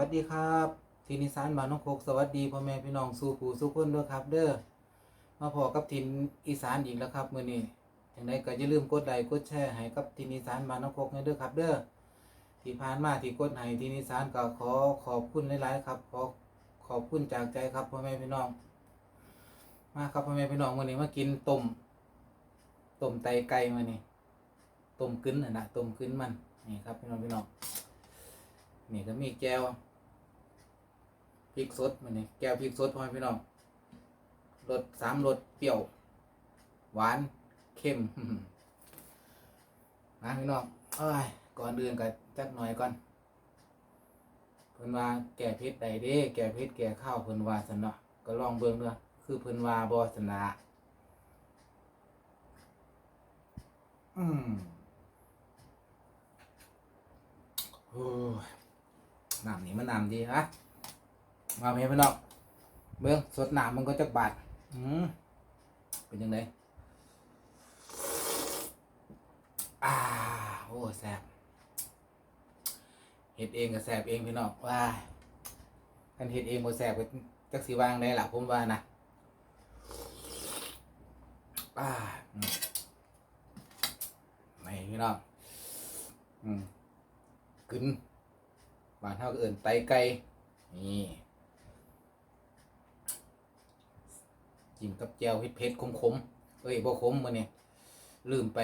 วัสดีครับทีนิสานบานนองคกสวัสดีพ่อแม่พี่น้องสู่ผู้สู่คนด้วยครับ เด้อมาพอกับทินอีสานอีกแล้วครับมื้อนี้จังไดก็อย่าลืมกดไลค์กดแชร์ให้กับทินอีสานบานนองคกให้เด้อครับ เด้อที่ผ่านมาที่กดให้ทินอีสานก็ขอขอบคุณหลายๆครับขอขอบคุณจากใจครับพ่อแม่พี่น้อง มาครับพ่อแม่พี่น้องมื้อนี้มากินต้มต้มไตไก่มื้อนี้ต้มกึ้นน่ะนะต้มกึ้นมันนี่ครับพี่น้องพี่น้องนี่ก็มีแก้ว ริกสดมันนี่แก้วพริกสดพ่อพี่น้องรสสามรสเปรี้ยว หวานเค็มนะพี่น้องเอ้ยก่อนอื่นก็จักหน่อยก่อนเพิ่นว่าแก่เผ็ดใดเด้แก่เผ็ดแก่ข้าวเพิ่นว่าซั่นเนาะก็ลองเบิ่งเด้อคือเพิ่นว่าบ่สนะอืมโอ้น้ำนี่มันน้ำดีนะ มาเพียพี่น้องเบิ้งสดหน้ำมันก็จะบาดอืมเป็นยังไงอ่าโอ้แสบเห็ดเองก็แสบเองพี่น้องว้ากันเห็ดเองบ่แสบก็จักสีวางได้ล่ะผมว่านะอ่าอืมนี่พี่น้องอืมกึนบ้านเท่าก็เอินไตไก่นี่ จิ้มกับแจวเผ็ดเผ็ดขมขมเอ้ยบ่ขมมาเนี่ยลืมไป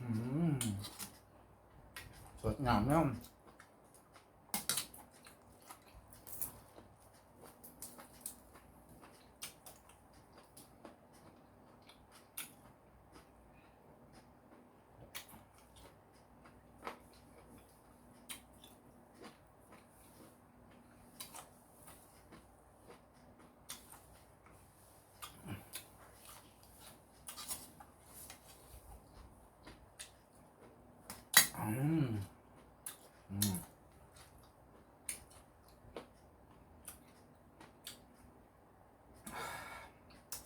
อืมสดงามเนาะ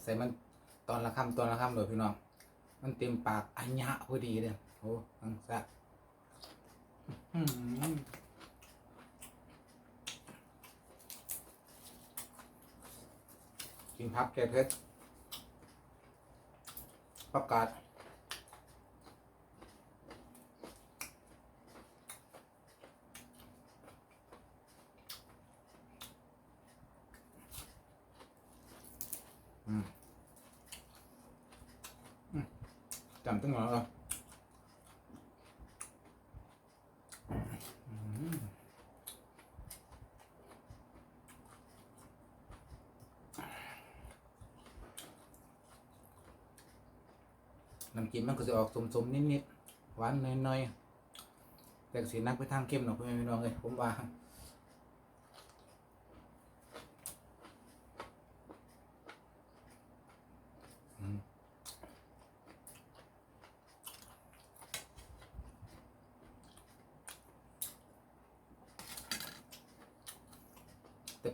ส่มันตอนละคำตอนละคำเลยพี่น้อง มันเต็มปากอัญญะพอดีเลยโอ้ทั้งแซ่บอื้อหือกินพับแกเพชรประกาศ อืมอืมจำตั้งหน่อยเหรออืมน้ำจิ้มมันก็จะออกสมๆนิดๆหวานหน่อยๆแต่สีนักไปทางเข้มหน่อยเพื่อนพี่น้องเลยผมว่า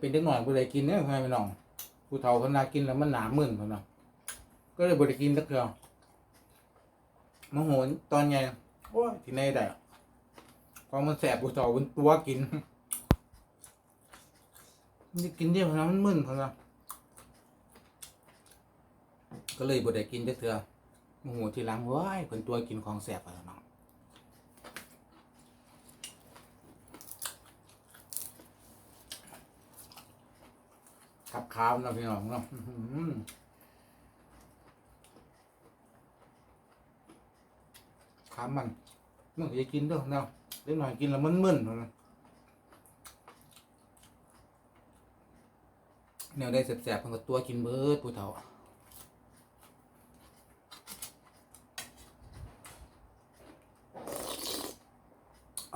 เป็นเด็กหน่อยบ่ได้กินเนี่ยพ่อแม่พี่น้องผู้เฒ่าเพนนากินแล้วมันหนามึนพ่นน่ะก็เลยบ่ได้กินสักเทื่อมโหนตอนใหญ่โอ้ยที่ไหนได้พอมันแสบผู้เฒ่ามันตัวกินนจะกินเดียวพนนะมันมึนพ่นน่ะก็เลยบ่ได้กินจักเทื่อโมโหทีหลังว้ายเพิ่นตัวกินของแสบไปแล้วเนะ ขับขาวนะพี่น้องเนาะขามมันมันก็จะกินด้วยเนาะเล็กหน่อยกินแล้วมันมึนๆนะแนวได้แสบๆมันก็ตัวกินเบิดผู้เฒ่า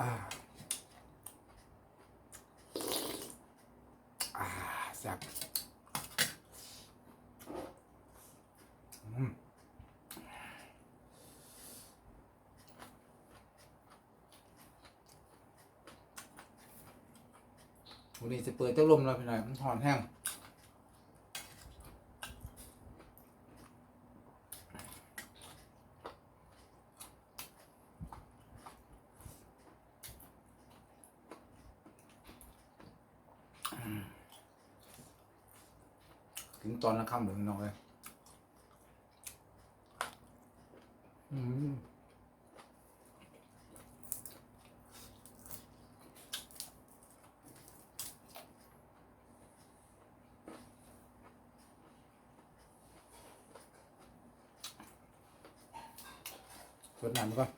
อ่า วันนี้จะเปิดเจ้าลมเราไปหน่อยมันถอนแห้งถึงตอนละคำหรือน้อยอืม สดน้ำก่อน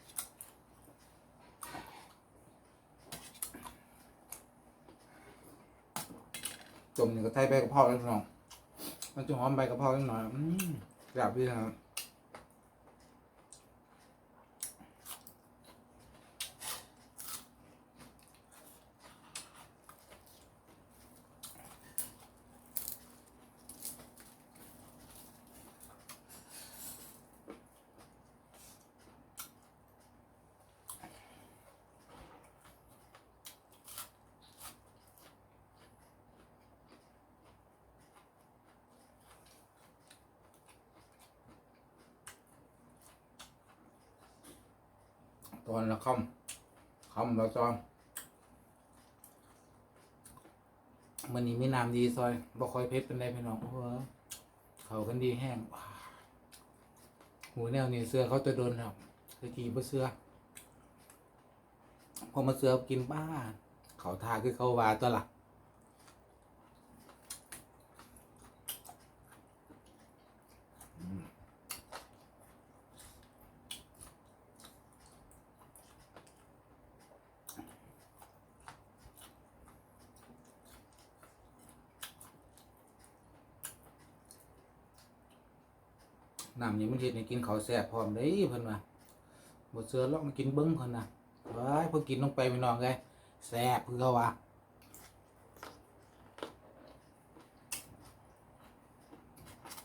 จมหนึ่งก็ไทยใบกระเพราเล็กน้อยมันจะหอมใบกระเพราเล็กน้อยอืมแบบนี้ครับ ตอนละคำคำละจอนมันนี้มีน้ำดีซอยบ่ค่อยเผ็ดเป็นไรพี่น้องโอ้โหเขากันดีแห้งว้าหูแนวนี้เสื้อเขาจะโดนครับคือกีบ่เสื้อพอมาเสื้อกินบ้า เขาทาคือเขาวาตัวละ น้ำนี้มันเฮ็ดให้กินเขาวแซ่บพร้อมเด้เพิ่นว่าบ่เสือลองมากินเบิ่งเพิ่นน่ะว้ายพอกินลงไปพี่น้องเอ้ยแซ่บคือว่า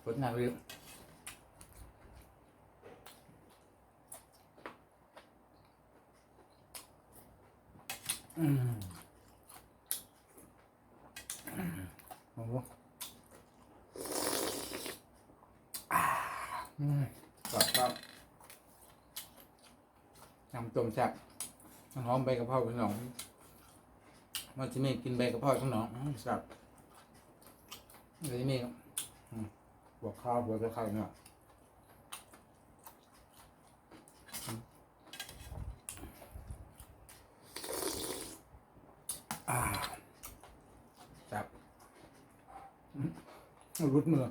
รสหนักเลยอืมโอ้โหอ่าอืม กรอบครับนำต้มแซ่บมันหอมใบกระเพราพี่น้องมันจะมีกินใบกระเพราขนมแซ่บเดี๋ยวจะมีอืมบวข้าวบวกตะไคร้เนี่ยอ่าแซ่บรุดมือ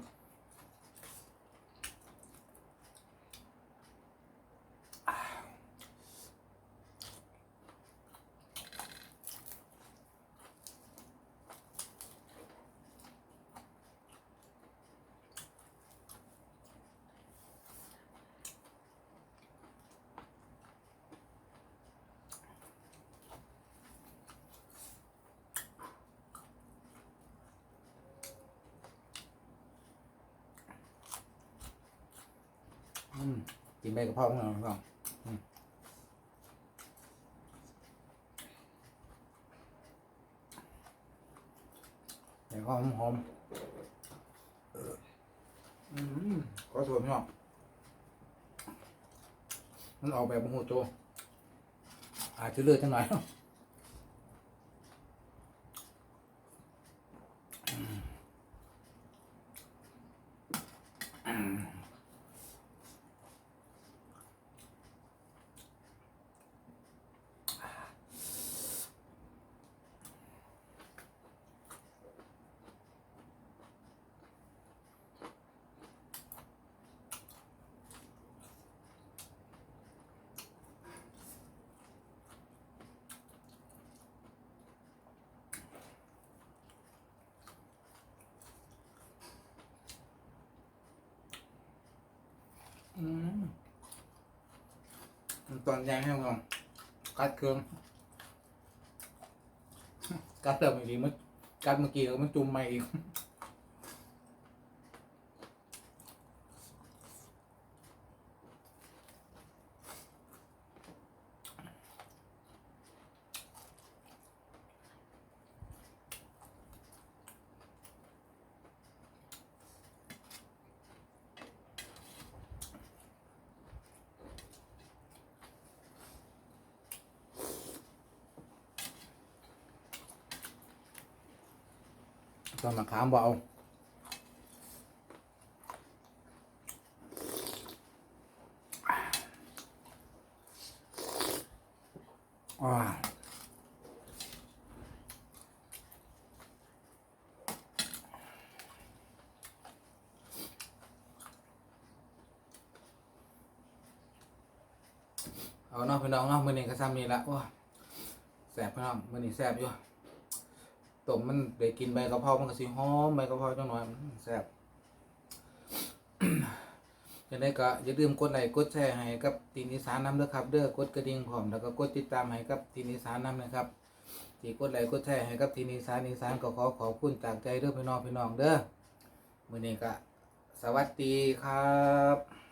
กินใบกะเพราของเราก่อนอืมแต่ก็หอมหอมก็สวยพี่น้องมันออกแบบโมโหโจอาจจะเลือดจังหน่อยอืม ตอนย่างให้ลองกัดเครื่องกัดเติมอีกทีมันกัดเมื่อกี้แล้วมันจุ่มใหม่อีก ตอนมะขามบ่เอาว้าเอาเนาะพี่น้องเนาะมื้อนี้ก็ซ้ำนี่ละโอ้แสบพี่น้องมื้อนี้แสบอยู่ ต้มมันได้กินใบกะเพรา มันก็สิหอมใบกะเพราจังหน่อยแซ่บจังไดก็อย่าลืมกดไลค์กดแชร์ให้กับทีมอีสานนำเด้อครับเด้อกดกระดิ่งพร้อมแล้วก็กดติดตามให้กับทีมอีสานนำนะครับที่กดไลค์กดแชร์ให้กับทีมอีสานอีสานก็ขอขอบคุณจากใจเด้อพี่น้องพี่น้องเด้อมื้อนี้ก็สวัสดีครับ